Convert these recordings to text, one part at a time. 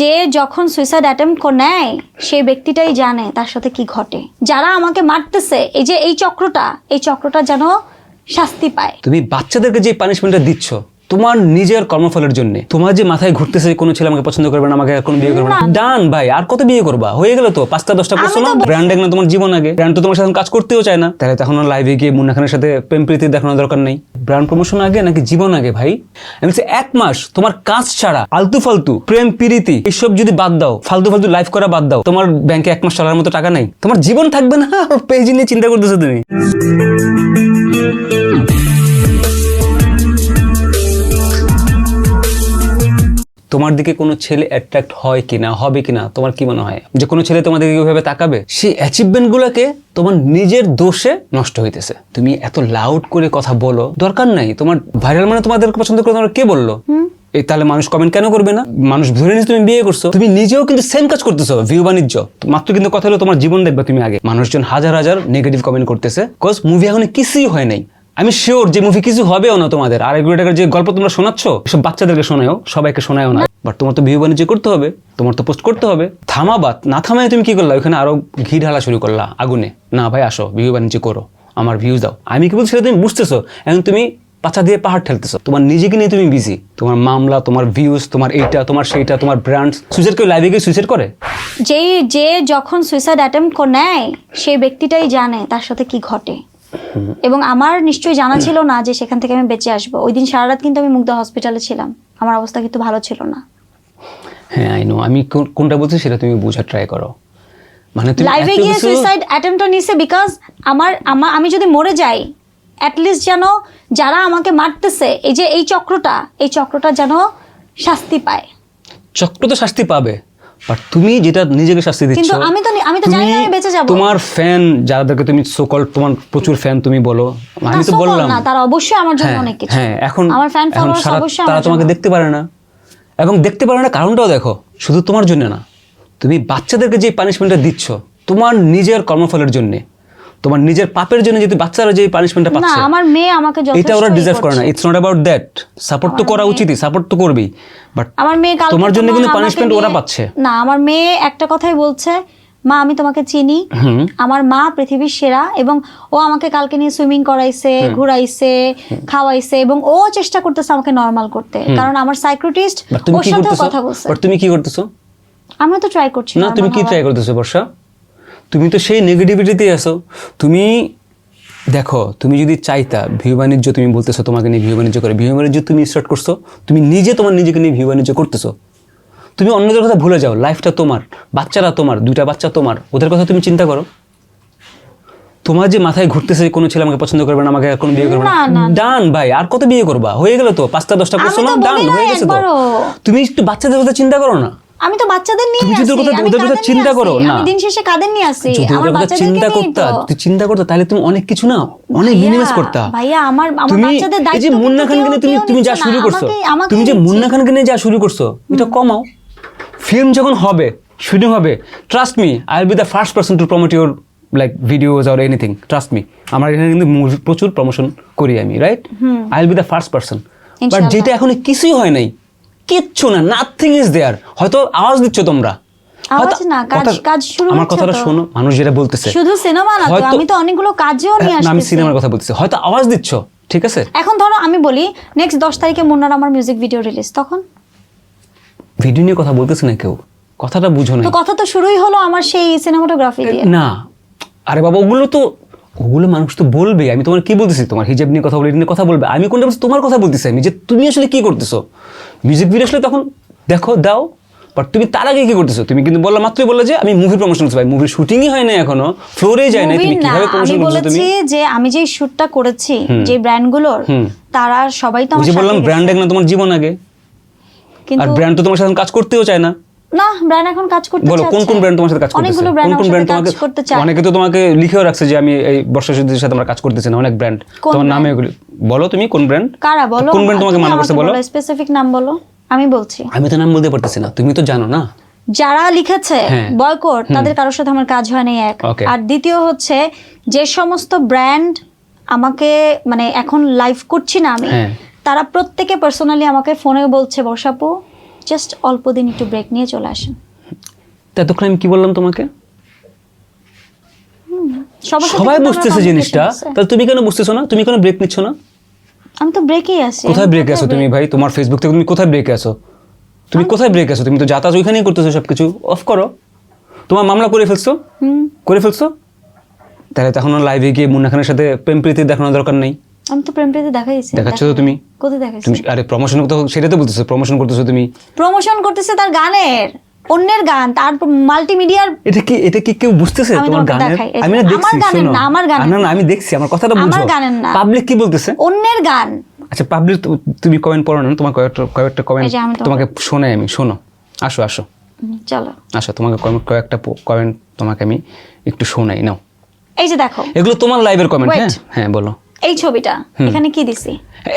যে যখন suicide attempt নেয়, সেই ব্যক্তিটাই জানে তার সাথে কি ঘটে। যারা আমাকে মারতেছে, এই যে এই চক্রটা এই চক্রটা যেন শাস্তি পায়। তুমি বাচ্চাদেরকে যে পানিশমেন্টটা দিচ্ছ তোমার নিজের কর্মফলের জন্য। তোমার যে মাথায় ঘুরতেছে কোনো ছেলে আমাকে পছন্দ করবে না আমাকে কোনো বিয়ে করবে না। ডান ভাই আর কত বিয়ে করবা? হয়ে গেল তো পাঁচটা দশটা করছ না ব্র্যান্ড না তোমার জীবন আগে। ব্র্যান্ড তো তোমার সাথে কাজ করতেও চায় না। তাহলে তখন লাইভে গিয়ে মুন্না খানের সাথে প্রেম প্রীতি দেখানোর দরকার নেই। ব্র্যান্ড প্রমোশন আগে নাকি জীবন আগে ভাই? আমি এক মাস তোমার কাজ ছাড়া আলতু ফালতু প্রেম প্রীতি এসব যদি বাদ দাও ফালতু ফালতু লাইভ করা বাদ দাও তোমার ব্যাংকে এক মাস চলার মতো টাকা নাই। তোমার জীবন থাকবে না? পেজ নিয়ে চিন্তা করতেছো তুমি। তোমার দিকে কোনো ছেলে অ্যাট্রাক্ট হয় কিনা হবে কিনা তোমার কি মনে হয়? যে কোনো ছেলে তোমার দিকে কীভাবে তাকাবে সেই অ্যাচিভমেন্ট গুলোকে তোমার নিজের দোষে নষ্ট হইতেছে। তুমি এত লাউড করে কথা বলো দরকার নাই। তোমার ভাইরাল মানে তোমাদের পছন্দ করে তোমার কে বলল? এই তাহলে মানুষ কমেন্ট কেন করবে না? মানুষ ধরে নিয়ে তুমি বিয়ে করছ। তুমি নিজেও কিন্তু সেম কাজ করতেছো ভিউ বাণিজ্য। মাত্র কিন্তু কথা হলো তোমার জীবন দেখবে তুমি আগে। মানুষজন হাজার হাজার নেগেটিভ কমেন্ট করতেছে। কজ মুভি এখন কিছুই হয় নাই। আমি শিওর যে মুভি কিছু হবেও না তোমাদের। আর এগুলো টাকার যে গল্প তোমরা শোনাচ্ছ সব বাচ্চাদেরকে শোনাও সবাইকে শোনাও না। বাট তোমার তো ভিউ বাণিজ্য করতে হবে, তোমার তো পোস্ট করতে হবে। থামাবাত না থামায় তুমি কি করলা? ওখানে আরও ঘি ঢালা শুরু করলা, আগুনে। না ভাই, আসো ভিউ বাণিজ্য করো, আমার ভিউজ দাও। আমি কি বলছি সেটা তুমি বুঝতেছো? এখন তুমি পাছা দিয়ে পাহাড় ঠেলতেছো। তোমার নিজেকে নিয়ে তুমি বিজি তোমার মামলা, তোমার ভিউজ তোমার এইটা, তোমার সেইটা, তোমার ব্র্যান্ড সুইসাইড কেউ লাইভে গিয়ে সুইসাইড করে? যেই যে যখন সুইসাইড অ্যাটেম্প নেয় সেই ব্যক্তিটাই জানে তার সাথে কি ঘটে। এবং আমার নিশ্চয়ই জানা ছিল না যে সেখান থেকে আমি বেঁচে আসব। ওই দিন সারা রাত কিন্তু আমি মুগ্ধা হসপিটালে ছিলাম। আমার অবস্থা কিন্তু ভালো ছিল না। হ্যাঁ আই নো আমি কোনটা বলছি সেটা তুমি বোঝার ট্রাই করো। মানে তুমি লাইভে গিয়ে সুইসাইড অ্যাটেম্পটা নিছে বিকজ আমার আমি যদি মরে যাই অ্যাটলিস্ট যেন যারা আমাকে মারতেছে এই যে এই চক্রটা এই চক্রটা যেন শাস্তি পায়। চক্র তো শাস্তি পাবে বাট তুমি যেটা নিজেকে শাস্তি দিচ্ছ কিন্তু আমি তো আমি তো জানি আমি বেঁচে যাব। তোমার ফ্যান যাদেরকে তুমি সকল তোমার প্রচুর ফ্যান তুমি বলো আমি তো বললাম। না তারা অবশ্যই আমার জন্য হ্যাঁ, অনেক কিছু। হ্যাঁ এখন আমার ফ্যান ফলোয়ার্স অবশ্যই তারা আমার তোমাকে দেখতে পারে না। এবং দেখতে পারো না কারণটাও দেখো শুধু তোমার জন্য না। তুমি বাচ্চাদেরকে যে পানিশমেন্টটা দিচ্ছ তোমার নিজের কর্মফলের জন্য। তোমার নিজের পাপের জন্য যদি বাচ্চারা যে পানিশমেন্টটা না পাচ্ছে আমার মেয়ে আমাকে এটা ওরা ডিজার্ভ করে না। It's not about that support তো করা উচিতই সাপোর্ট তো করবেই। বাট আমার মেয়ে তোমার জন্য কিন্তু পানিশমেন্ট ওরা পাচ্ছে। না আমার মেয়ে একটা কথাই বলছে মা আমি তোমাকে চিনি। আমার মা পৃথিবীর সেরা এবং ও আমাকে কালকে নিয়ে সুইমিং করাইছে ঘুরাইছে খাওয়াইছে এবং ও চেষ্টা করতেছে আমাকে নর্মাল করতে। কারণ আমার সাইক্রেটিস্ট ওর সাথে কথা বলছে। তুমি কি করতেছো? আমিও তো ট্রাই করছি না তুমি কি ট্রাই করতেছো বর্ষা? তুমি তো সেই নেগেটিভিটিতেই আসো তুমি দেখো তুমি যদি চাইতা ভিউ বাণিজ্য তুমি বলতেছো তোমাকে নিয়ে ভিউ বাণিজ্য করে। ভিউ বাণিজ্য তুমি স্টার্ট করছ। তুমি নিজে তোমার নিজেকে নিয়ে ভিউ বাণিজ্য করতেছো। তুমি অন্যদের কথা ভুলে যাও লাইফটা তোমার বাচ্চারা তোমার দুইটা বাচ্চা তোমার ওদের কথা তুমি চিন্তা করো। তোমার যে মাথায় ঘুরতেছে কোনো ছেলে আমাকে পছন্দ করবে না আমাকে কোনো বিয়ে করবে না। ডান ভাই আর কত বিয়ে করবা? হয়ে গেল তো পাঁচটা দশটা করছ না ডান হয়ে গেছে তো। তুমি একটু বাচ্চাদের কথা চিন্তা করো না। আমি তো বাচ্চাদের নিয়ে আসি তুমি যদি ওদের কথা- চিন্তা করো, না। দিন শেষে কাদের নিয়ে আসি? আমার ওদের কথা চিন্তা করতা তুই চিন্তা করতা তাহলে তুমি অনেক কিছু না অনেক মিনিমাইজ করতা। ভাইয়া আমার আমার তুমি বাচ্চাদের দায়িত্ব যে মুন্না খানকে নিয়ে তুমি তুমি যা শুরু করছ তুমি যে। মুন্না খানকে নিয়ে যা শুরু করছ এটা কমাও। ফিল্ম যখন হবে শুটিং হবে trust me I will be the first person to promote your like videos or anything trust me আমার এখানে কিন্তু প্রচুর প্রমোশন করি আমি right I will be the first person but যেটা এখন কিছুই হয় নাই কিচ্ছু না নাথিং ইজ দেয়ার হয়তো আওয়াজ দিচ্ছ তোমরা। আওয়াজ না, কাজ- কাজ শুরু আমার কথাটা শোনো মানুষ যেটা বলতেছে। শুধু সিনেমা না তো আমি তো অনেকগুলো কাজেও নিয়ে না, আমি সিনেমার কথা বলতেছি। হয়তো আওয়াজ দিচ্ছ ঠিক আছে? এখন ধরো আমি বলি নেক্সট দশ তারিখে মুন্নার আমার মিউজিক ভিডিও রিলিজ তখন? ভিডিও নিয়ে কথা বলতেছে না কেউ? কথাটা বুঝো না তো কথা তো শুরুই হলো আমার সেই সিনেমাটোগ্রাফি দিয়ে। না। আরে বাবা ওগুলো তো ওগুলো মানুষ তো বলবে। আমি তোমার কি বলতেছি? তোমার হিজাব নিয়ে কথা বলে নিয়ে কথা বলবে। আমি কোনটা বলছি? তোমার কথা বলতেছি আমি যে তুমি আসলে কি করতেছো? মিউজিক ভিডিও আসলে তখন দেখো দাও। বাট তুমি তার আগে কি করতেছো? তুমি কিন্তু বললা মাত্রই বললে যে আমি মুভি প্রমোশন করছি ভাই। মুভির শুটিংই হয় না এখনও। ফ্লোরে যায় না তুমি কীভাবে প্রমোশন করছ তুমি? বলেছি যে আমি যে শুটটা করেছি যে ব্র্যান্ডগুলোর। তারা সবাই তো আমার বললাম ব্র্যান্ড গেছে। না তোমার জীবন আগে। আর ব্র্যান্ড তো তোমার সাথে কাজ করতেও চায় না। না ব্র্যান্ড এখন কাজ করতে বলো কোন কোন ব্র্যান্ড তোমার সাথে কাজ করতেছে? অনেকগুলো ব্র্যান্ড কোন ব্র্যান্ড তোমাকে করতে চায়। অনেকে তো তোমাকে লিখেও রাখছে যে আমি এই সাথে আমরা কাজ করতেছি না অনেক ব্র্যান্ড তোমার নামে? এগুলি বলো তুমি কোন ব্র্যান্ড কারা বলো কোন brand তোমাকে মানা করছে বলো? স্পেসিফিক নাম বলো আমি বলছি। আমি তো নাম বলতে পারতেছি না তুমি তো জানো না? যারা লিখেছে হ্যাঁ। বয়কট তাদের কারোর সাথে আমার কাজ হয় নাই এক। আর দ্বিতীয় হচ্ছে যে সমস্ত ব্র্যান্ড আমাকে মানে এখন লাইভ করছি না আমি হ্যাঁ। তারা প্রত্যেকে পার্সোনালি আমাকে ফোনে বলছে বর্ষাপু জাস্ট অল্প দিন একটু ব্রেক নিয়ে চলে আসেন। তা এতক্ষণ আমি কি বললাম তোমাকে? সবাই বুঝতেছে জিনিসটা। তাহলে তুমি কেন বুঝতেছো না? তুমি কেন ব্রেক নিচ্ছ না? আমি তো ব্রেকেই আছি কোথায় ব্রেক আছো তুমি ভাই? তোমার ফেসবুক থেকে তুমি কোথায় ব্রেক আছো? তুমি কোথায় ব্রেক আছো? তুমি তো যাতায়াত ওইখানেই করতেছো সবকিছু। অফ করো। তোমার মামলা করে ফেলছো? করে ফেলছো? তাহলে তখন লাইভে গিয়ে মুন্না খানের সাথে প্রেম প্রীতি দেখানোর দরকার নেই। আমি তো প্রেম প্রীতি দেখাইছি। দেখাচ্ছ তো তুমি? কোথায় দেখাইছি? তুমি আরে প্রমোশন তো সেটা তো বলতেছো প্রমোশন করতেছো তুমি। প্রমোশন করতেছে তার গানের অন্যের গান তার মাল্টিমিডিয়ার এটা কি এটা কি কেউ বুঝতেছে তোমার গানের? আমি না আমার দেখছি শোনো। না, আমার গানের না। আমি দেখছি আমার কথাটা আমার গানের না। পাবলিক কি বলতেছে? অন্যের গান। আচ্ছা পাবলিক তুমি কমেন্ট পড়ো না তোমার কয়েকটা কয়েকটা কমেন্ট তোমাকে- শোনাই আমি শোনো। আসো আসো। চলো। আসো তোমাকে কয়েক- কয়েকটা কমেন্ট তোমাকে আমি একটু শোনাই নাও। এই যে দেখো। এগুলো তোমার লাইভের কমেন্ট. হ্যাঁ? হ্যাঁ বলো। এই ছবিটা এখানে কি দিছি?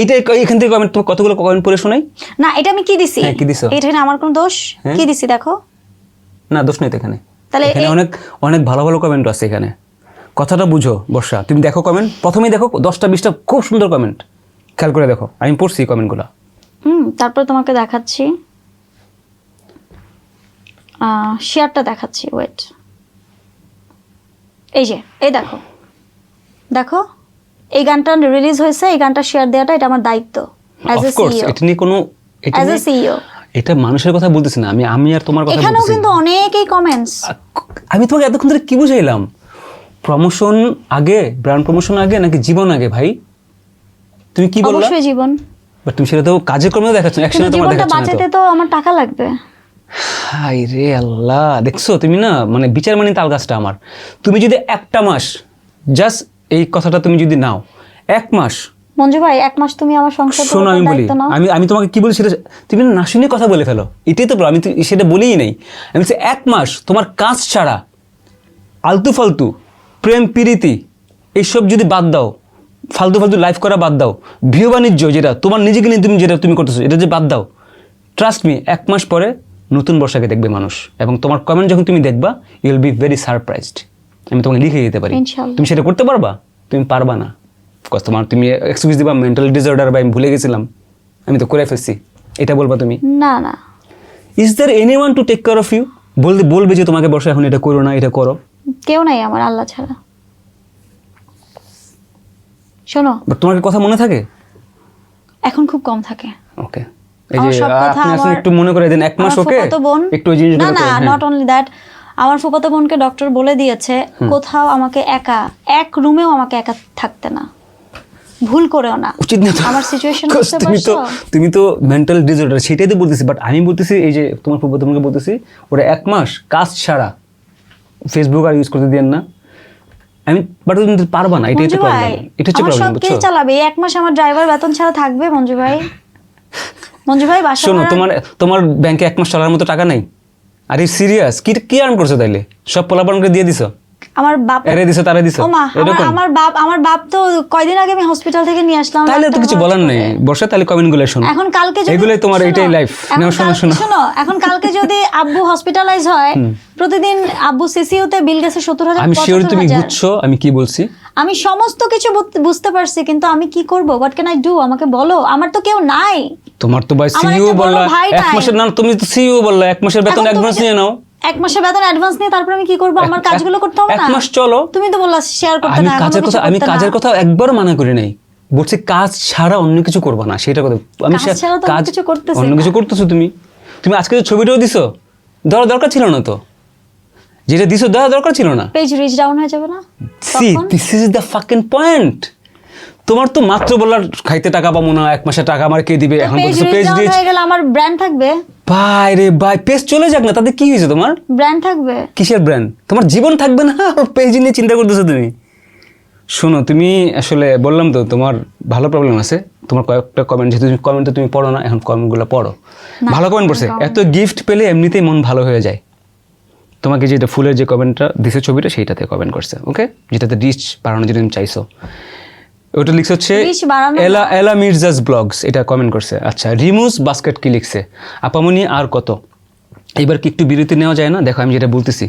এইটা এখান থেকে কমেন্ট তুমি কতগুলো কমেন্ট পড়ে শোনাই? না এটা আমি কি দিছি? হ্যাঁ, কি দিছো? এটা না আমার কোনো দোষ? হ্যাঁ। কি দিছি দেখো? না দোষ নেই এখানে। তাহলে এখানে অনেক অনেক ভালো ভালো কমেন্ট আছে এখানে। কথাটা বুঝো বর্ষা। তুমি দেখো কমেন্ট প্রথমেই দেখো দশটা বিশটা খুব সুন্দর কমেন্ট খেয়াল করে দেখো। আমি পড়ছি কমেন্টগুলো হুম তারপর তোমাকে দেখাচ্ছি। শেয়ারটা দেখাচ্ছি ওয়েট এই যে এই দেখো। দেখো? এই গানটা রিলিজ হয়েছে এই গানটা শেয়ার দেওয়াটা এটা আমার দায়িত্ব অ্যাজ এ সিইও এটা নিয়ে কোনো অ্যাজ এ সিইও এটা মানুষের কথা বলতেছি না আমি আমি আর তোমার কথা এখানেও কিন্তু অনেকেই কমেন্টস আমি তোমাকে এতক্ষণ ধরে কি বুঝাইলাম? প্রমোশন আগে ব্র্যান্ড প্রমোশন আগে নাকি জীবন আগে ভাই? তুমি কি বললা? অবশ্যই জীবন। বাট তুমি সেটা তো কাজের কর্মে দেখাচ্ছ না কিন্তু একসাথে তোমার দেখাচ্ছ না বাঁচাতে তো তো আমার টাকা লাগবে। হাই রে আল্লাহ দেখছ তুমি না মানে বিচার মানে তাল গাছটা আমার। তুমি যদি একটা মাস জাস্ট এই কথাটা তুমি যদি নাও এক মাস। মঞ্জু ভাই এক মাস তুমি আমার সংসার শোনো আমি বলি আমি আমি তোমাকে কি বলি সেটা তুমি না শুনে কথা বলে ফেলো। এটাই তো আমি সেটা বলিই নাই। আমি বলছি এক মাস তোমার কাজ ছাড়া আলতু ফালতু প্রেম প্রীতি এইসব যদি বাদ দাও ফালতু ফালতু লাইফ করা বাদ দাও ভিউ বাণিজ্য যেটা তোমার নিজেকে নিয়ে তুমি যেটা তুমি করতেছো এটা যে বাদ দাও ট্রাস্ট মি এক মাস পরে নতুন বর্ষাকে দেখবে মানুষ। এবং তোমার কমেন্ট যখন তুমি দেখবা you will be very surprised আমি তোমাকে লিখে দিতে পারি। তুমি সেটা করতে পারবা? তুমি পারবা না। Because তোমার তুমি এক্সকিউজ দিবা মেন্টাল ডিসঅর্ডার বা আমি ভুলে গেছিলাম। আমি তো করে ফেলছি। এটা বলবা তুমি? না না। Is there anyone to take care of you বলতে বলবে যে তোমাকে বসে এখন এটা করো না এটা করো। কেউ নাই আমার আল্লাহ ছাড়া। শোনো। বাট তোমার কি কথা মনে থাকে? এখন খুব কম থাকে। ওকে এই যে আপনি একটু মনে করে দেন এক মাস ওকে একটু ওই জিনিসগুলো না না। নট অনলি দ্যাট আমার ফুফাতো বোনকে ডক্টর বলে দিয়েছে কোথাও আমাকে একা এক রুমেও আমাকে একা থাকতে না। ভুল করেও না। উচিত না আমার সিচুয়েশন বুঝতে তুমি তো পারছ? তুমি তো মেন্টাল ডিসঅর্ডার সেটাই তো বলতেছি বাট আমি বলতেছি এই যে তোমার ফুফা তোমাকে বলতেছি ওরা এক মাস কাজ ছাড়া ফেসবুক আর ইউজ করতে দেন না। আমি বাট তুমি পারবা না এটা হচ্ছে প্রবলেম এটা হচ্ছে প্রবলেম বুঝছ? চালাবে? এক মাস আমার ড্রাইভার বেতন ছাড়া থাকবে মঞ্জু ভাই? মঞ্জু ভাই বাসা শোনো তোমার তোমার ব্যাংকে এক মাস চলার মতো টাকা নাই? আর সিরিয়াস কি কি আর্ন করছ তাইলে? সব পোলাপানকে দিয়ে দিছো? আমার বাপ এরে দিছো তারে দিছো। ও মা আমার- বাপ আমার বাপ তো কয়দিন আগে আমি হসপিটাল থেকে নিয়ে আসলাম তাহলে তো কিছু বলার। নেই। বর্ষা তাহলে কমেন্টগুলো শোনো। এখন কালকে যদি এগুলোই তোমার এটাই লাইফ নাও শোনো শোনো। শোনো এখন কালকে যদি আব্বু হসপিটালাইজ হয় প্রতিদিন আব্বু সিসিউতে বিল গেছে সত্তর হাজার আমি শিওর তুমি। বুঝছ আমি কি বলছি? আমি সমস্ত কিছু বুঝতে পারছি কিন্তু আমি কি করব? হোয়াট ক্যান আই ডু আমাকে বলো। আমার তো কেউ নাই। তোমার তো ভাই সিইও বললা। এক মাসের না তুমি তো সিইও বললা। এক মাসের বেতন অ্যাডভান্স নিয়ে নাও। এক মাসের বেতন অ্যাডভান্স নিয়ে তারপর আমি কি করব? আমার কাজগুলো করতে হবে এক মাস চলো। তুমি তো বললা শেয়ার করতে আমি না কাজের কথা আমি কাজের কথা একবারও মানা করি নাই। বলছি কাজ ছাড়া অন্য কিছু করবা না সেটা কথা। আমি কাজ কিছু করতেছি অন্য কিছু করতেছো তুমি। তুমি আজকে যে ছবিটাও দিছো দেওয়ার দরকার ছিল না তো? যেটা দিছো দেওয়ার দরকার ছিল না। পেজ রিচ ডাউন হয়ে যাবে না? See this is the fucking point তোমার তো মাত্র বলার খাইতে টাকা পাবো না এক মাসে টাকা আমার কে দিবে? এখন পেজ রিচ হয়ে আমার ব্র্যান্ড থাকবে? ভাই রে ভাই পেজ চলে যাক না তাতে কি হয়েছে তোমার? ব্র্যান্ড থাকবে। কিসের ব্র্যান্ড তোমার জীবন থাকবে না? আর পেজ নিয়ে চিন্তা করতেছো তুমি? শোনো তুমি আসলে বললাম তো তোমার ভালো প্রবলেম আছে। তোমার কয়েকটা কমেন্ট যেহেতু তুমি কমেন্ট তো তুমি পড়ো না এখন কমেন্টগুলো পড়ো। ভালো কমেন্ট পড়ছে। এত গিফট পেলে এমনিতেই মন ভালো হয়ে যায়। তোমাকে যেটা ফুলের যে কমেন্টটা দিছে ছবিটা সেইটাতে কমেন্ট করছে ওকে যেটাতে রিচ বাড়ানো যদি তুমি চাইছো। ওটা লিখছে হচ্ছে এলা এলা মির্জাস ব্লগস এটা কমেন্ট করছে। আচ্ছা রিমুস বাস্কেট কি লিখছে? আপামনি আর কত? এবার কি একটু বিরতি নেওয়া যায় না? দেখো আমি যেটা বলতেছি।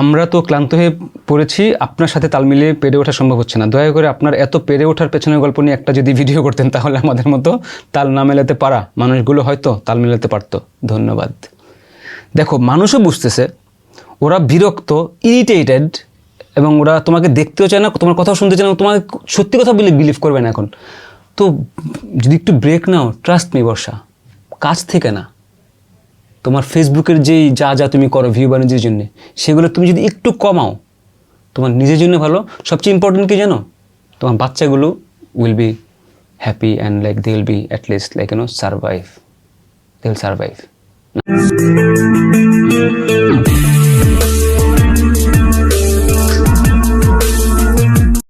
আমরা তো ক্লান্ত হয়ে পড়েছি আপনার সাথে তাল মিলিয়ে পেরে ওঠা সম্ভব হচ্ছে না। দয়া করে আপনার এত পেরে ওঠার পেছনের গল্প নিয়ে একটা যদি ভিডিও করতেন তাহলে আমাদের মতো তাল না মেলাতে পারা মানুষগুলো হয়তো তাল মেলাতে পারতো। ধন্যবাদ। দেখো মানুষও বুঝতেছে ওরা বিরক্ত ইরিটেটেড এবং ওরা তোমাকে দেখতেও চায় না, তোমার কথাও শুনতে চায় না, তোমাকে সত্যি কথা বলে বিলিভ করবে না এখন। তো যদি একটু ব্রেক নাও ট্রাস্ট মি বর্ষা কাজ থেকে না, তোমার ফেসবুকের যেই যা যা তুমি করো ভিউ বাণিজ্যের জন্যে, সেগুলো তুমি যদি একটু কমাও, তোমার নিজের জন্য ভালো। সবচেয়ে ইম্পর্টেন্ট কি জানো? তোমার বাচ্চাগুলো will be happy and like they will be at least like you know survive they will survive